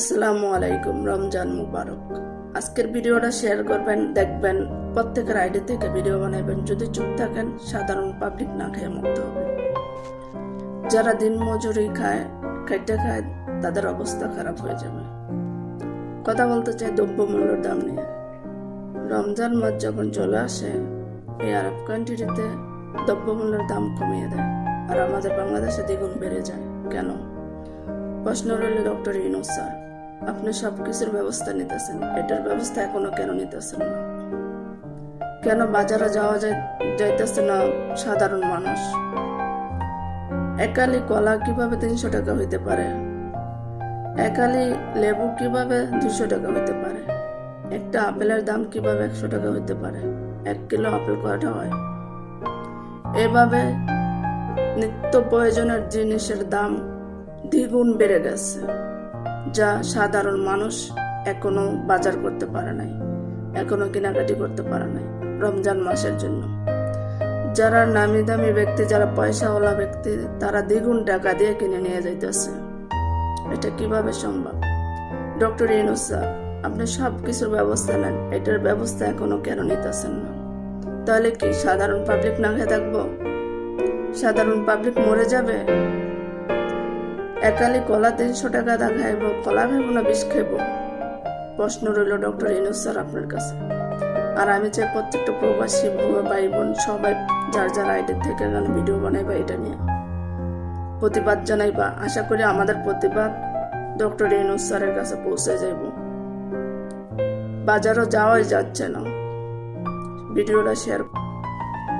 আসসালামু আলাইকুম, রমজান মুবারক। আজকের ভিডিওটা শেয়ার করবেন, দেখবেন প্রত্যেকের আইডি থেকে ভিডিও বানাবেন যদি চুপ থাকেন, সাধারণ পাবলিক না খেয়ে মরতে হবে। যারা দিন মজুরি খায় খাইতে খায়, তাদের অবস্থা খারাপ হয়ে যাবে। কথা বলতে চাই দ্রব্যমূল্যের দাম নিয়ে। রমজান মাস যখন চলে আসে, এই আরব কান্ট্রিতে দ্রব্যমূল্যের দাম কমিয়ে দেয় আর আমাদের বাংলাদেশে দ্বিগুণ বেড়ে যায়। কেন? প্রশ্ন রইল ডক্টর ইউনুস স্যার। আপনি সব কিছুর ব্যবস্থা নিতেছেন, এটার ব্যবস্থা এখনও কেন নিতেছেন না? কেন বাজারে যাওয়া যাইতেছে না সাধারণ মানুষ? একালি কলা কীভাবে তিনশো টাকা হইতে পারে? একালি লেবু কীভাবে দুশো টাকা হইতে পারে? একটা আপেলের দাম কীভাবে একশো টাকা হইতে পারে? এক কিলো আপেল কয়টা হয়? এভাবে নিত্য প্রয়োজনের জিনিসের দাম দ্বিগুণ বেড়ে গেছে। যা সাধারণ মানুষ এখনও বাজার করতে পারে নাই, এখনও কেনাকাটি করতে পারে নাই রমজান মাসের জন্য। যারা নামি দামি ব্যক্তি, যারা পয়সাওয়ালা ব্যক্তি, তারা দ্বিগুণ টাকা দিয়ে কিনে নিয়ে যাইতেছে। এটা কীভাবে সম্ভব? ডক্টর ইনুস স্যার, আপনি সব কিছুর ব্যবস্থা নেন, এটার ব্যবস্থা এখনও কেন নিতেছেন না? তাহলে কি সাধারণ পাবলিক না খেয়ে থাকব? সাধারণ পাবলিক মরে যাবে? একালি কলা তিনশো টাকা দা খাইব, কলা খাইব না বিষ খাইব? প্রশ্ন রইল ডক্টর ইনুস স্যার আপনার কাছে। আর আমি চাই প্রত্যেকটা প্রবাসী ভাই বোন সবাই যার যার আইডি থেকে গান ভিডিও বানাইবা এটা নিয়ে। প্রতিবাদ জানাইবা। আশা করি আমাদের প্রতিবাদ ডক্টর ইনুস স্যারের কাছে পৌঁছে যাইব। বাজারও যাওয়াই যাচ্ছে না। ভিডিওটা শেয়ার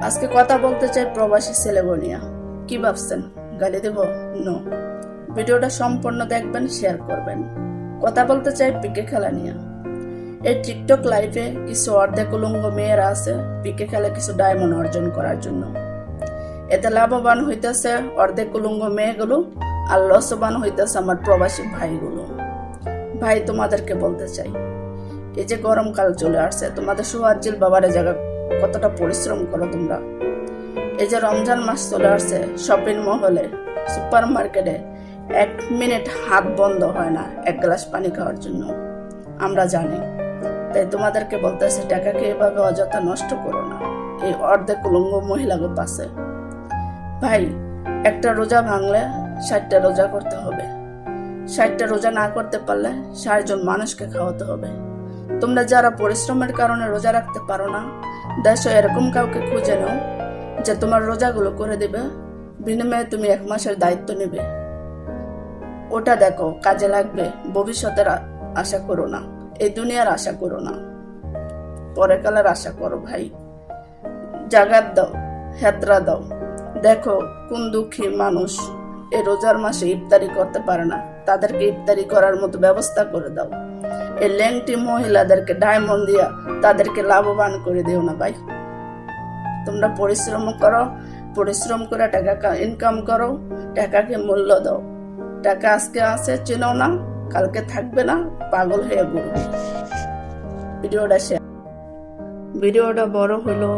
আজকে কথা বলতে চাই প্রবাসী ছেলেবনিয়া কি ভাবছেন? গালি দেব? নো ভিডিওটা সম্পূর্ণ দেখবেন শেয়ার করবেন। কথা বলতে চাই পিকে খেলা নিয়ে। এই টিকটক লাইফে কিছু অর্ধেক উলঙ্গ মেয়েরা আছে পিকে খেলা কিছু ডায়মন্ড অর্জন করার জন্য। এতে লাভবান হইতেছে অর্ধেক উলঙ্গ মেয়েগুলো আর লসবান হইতেছে আমার প্রবাসী ভাইগুলো। ভাই, তোমাদেরকে বলতে চাই, এই যে গরমকাল চলে আসছে, তোমাদের সুহাজিল বাবার জায়গা কতটা পরিশ্রম করো তোমরা। এই যে রমজান মাস চলে আসছে শপিং মহলে সুপার মার্কেটে এক মিনিট হাত বন্ধ হয় না এক গ্লাস পানি খাওয়ার জন্য। আমরা জানি। তাই তোমাদেরকে বলতেছে, টাকাকে এভাবে অযথা নষ্ট করো না। এই অর্ধেক উলঙ্গ মহিলাকে পাশে ভাই, একটা রোজা ভাঙলে ষাটটা রোজা করতে হবে। ষাটটা রোজা না করতে পারলে ষাট জন মানুষকে খাওয়াতে হবে। তোমরা যারা পরিশ্রমের কারণে রোজা রাখতে পারো না, দেশে এরকম কাউকে খুঁজে নাও যে তোমার রোজাগুলো করে দেবে। বিনিময়ে তুমি এক মাসের দায়িত্ব নেবে। ওটা দেখো, কাজে লাগবে। ভবিষ্যতের আশা করো না। এই দুনিয়ার আশা করো না। পরে কালের আশা করো ভাই। জাগাত দাও, হেতরা দাও। দেখো কোন দুঃখী মানুষ এ রোজার মাসে ইফতারি করতে পারে না। তাদেরকে ইফতারি করার মতো ব্যবস্থা করে দাও। এই ল্যাংটি মহিলাদেরকে ডায়মন্ড দিয়া তাদেরকে লাভবান করে দিও না ভাই। তোমরা পরিশ্রম করো, পরিশ্রম করে টাকা ইনকাম করো, টাকাকে মূল্য দাও। টাকা আজকে আছে চেনো না, কালকে থাকবে না, পাগল হয়ে ঘুরবে ভিডিওটা শেয়ার ভিডিওটা বড় হলো,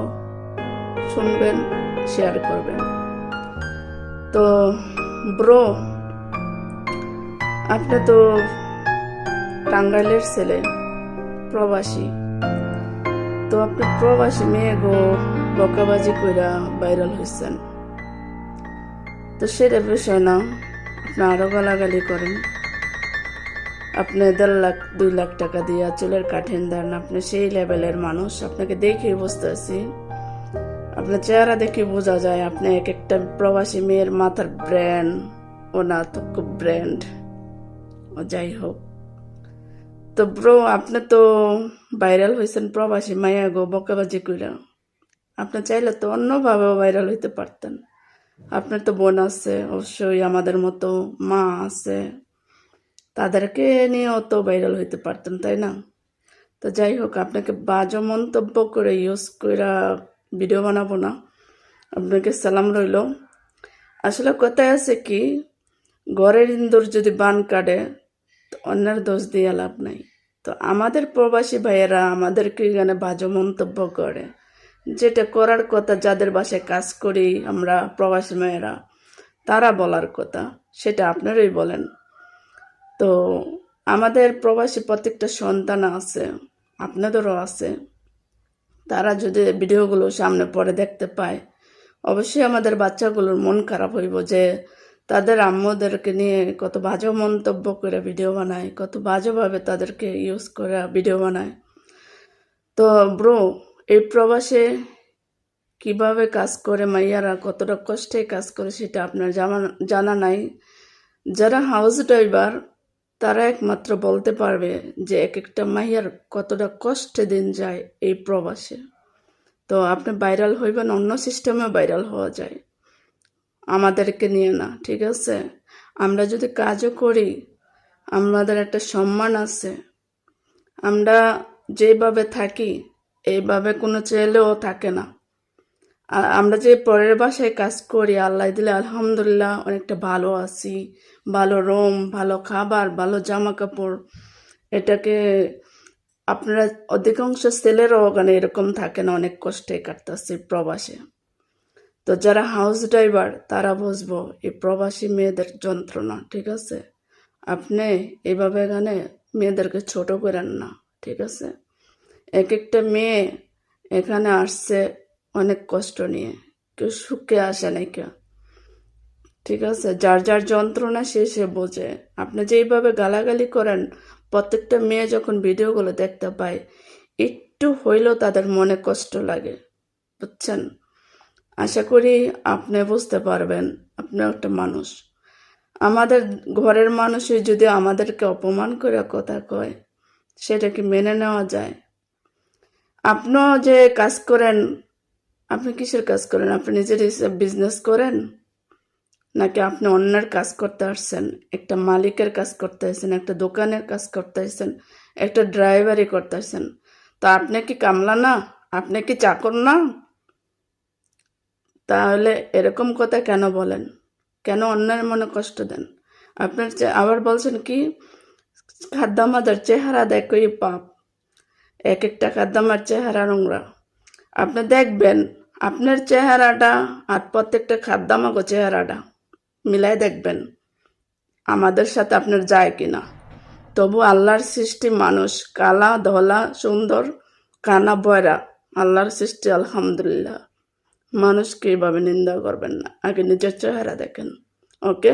শুনবেন শেয়ার করবেন। তো ব্রো আপনি তো টাঙ্গাইলের ছেলে, প্রবাসী। তো আপনি প্রবাসী মেয়ে গো, বকাবাজি কইরা ভাইরাল হয়েছেন তো সেটা বিষয় না। আপনি আরও গালাগালি করেন। আপনি দেড় লাখ, দুই লাখ টাকা দিয়ে চুলের কাঠেন দেন। আপনি সেই লেভেলের মানুষ। আপনাকে দেখে বুঝতে আছি আপনার চেহারা দেখে বোঝা যায় আপনি এক একটা প্রবাসী মেয়ের মাথার ব্র্যান্ড ও না তো খুব ব্র্যান্ড। ও যাই হোক। তো ব্রো, আপনি তো ভাইরাল হয়েছেন প্রবাসী মায়া গো, বকাবাজি কইরা। আপনি চাইলে তো অন্যভাবেও ভাইরাল হইতে পারতেন। আপনার তো বোন আছে, অবশ্যই আমাদের মতো মা আছে। তাদেরকে নিয়েও তো ভাইরাল হইতে পারতেন, তাই না? তো যাই হোক, আপনাকে বাজে মন্তব্য করে ইউজ কইরা ভিডিও বানাবো না। আপনাকে সালাম রইল। আসলে কথায় আছে কি ঘরের ইন্দুর যদি বান কাটে, তো অন্যের দোষ দিয়ে লাভ নাই। তো আমাদের প্রবাসী ভাইয়েরা আমাদেরকে এখানে বাজে মন্তব্য করে। যেটা করার কথা যাদের বাসায় কাজ করি আমরা প্রবাসী মেয়েরা, তারা বলার কথা, সেটা আপনারাই বলেন। তো আমাদের প্রবাসী প্রত্যেকটা সন্তান আছে, আপনাদেরও আছে। তারা যদি ভিডিওগুলো সামনে পরে দেখতে পায়, অবশ্যই আমাদের বাচ্চাগুলোর মন খারাপ হইব যে তাদের আম্মুদেরকে নিয়ে কত বাজে মন্তব্য করে ভিডিও বানায়, কত বাজেভাবে তাদেরকে ইউজ করে ভিডিও বানায়। তো ব্রো এই প্রবাসে কীভাবে কাজ করে মাইয়ারা, কতটা কষ্টে কাজ করে সেটা আপনার জানা নাই। যারা হাউস ড্রাইভার তারা একমাত্র বলতে পারবে যে এক একটা মাইয়ার কতটা কষ্টে দিন যায় এই প্রবাসে। তো আপনি ভাইরাল হইবেন, অন্য সিস্টেমে ভাইরাল হওয়া যায়। আমাদেরকে নিয়ে না, ঠিক আছে? আমরা যদি কাজও করি, আমাদের একটা সম্মান আছে। আমরা যেভাবে থাকি এইভাবে কোনো ছেলেও থাকে না। আর আমরা যে পরের বাসায় কাজ করি, আল্লাহ দিলে আলহামদুলিল্লাহ অনেকটা ভালো আছি। ভালো রুম, ভালো খাবার, ভালো জামা কাপড় এটাকে আপনারা অধিকাংশ ছেলেরও ওখানে এরকম থাকে না, অনেক কষ্টে কাটতেছে প্রবাসে। তো যারা হাউস ড্রাইভার তারা বুঝব এই প্রবাসী মেয়েদের যন্ত্রণা, ঠিক আছে? আপনি এইভাবে এখানে মেয়েদেরকে ছোট করেন না, ঠিক আছে? এক একটা মেয়ে এখানে আসছে অনেক কষ্ট নিয়ে। কেউ সুখে আসে নাই কেউ। ঠিক আছে? যার যার যন্ত্রণা সে সে বোঝে। আপনি যেইভাবে গালাগালি করেন, প্রত্যেকটা মেয়ে যখন ভিডিওগুলো দেখতে পায়, একটু হইলেও তাদের মনে কষ্ট লাগে। বুঝছেন? আশা করি আপনি বুঝতে পারবেন, আপনি একটা মানুষ। আমাদের ঘরের মানুষই যদি আমাদেরকে অপমান করে কথা কয়, সেটা কি মেনে নেওয়া যায়? আপনিও যে কাজ করেন, আপনি কিসের কাজ করেন? আপনি নিজের হিসাব বিজনেস করেন? নাকি আপনি অন্যের কাজ করতে আসছেন? একটা মালিকের কাজ করতে আসছেন, একটা দোকানের কাজ করতে আসছেন, একটা ড্রাইভারি করতে আসছেন। তা আপনি কি কামলা না? আপনি কি চাকর না? তাহলে এরকম কথা কেন বলেন? কেন অন্যের মনে কষ্ট দেন? আপনার আবার বলছেন কি খাদ্দামাদের চেহারা দেখই পাপ। এক একটা খাদ্দামার চেহারা নোংরা। আপনি দেখবেন, আপনার চেহারাটা আর প্রত্যেকটা খাদ্দামাগো চেহারাটা মিলাই দেখবেন, আমাদের সাথে আপনার যায় কিনা। তবু আল্লাহর সৃষ্টি মানুষ, কালা, ধলা, সুন্দর, কানা, বয়রা, আল্লাহর সৃষ্টি, আলহামদুলিল্লাহ। মানুষকে এইভাবে নিন্দা করবেন না, আগে নিজের চেহারা দেখেন, ওকে?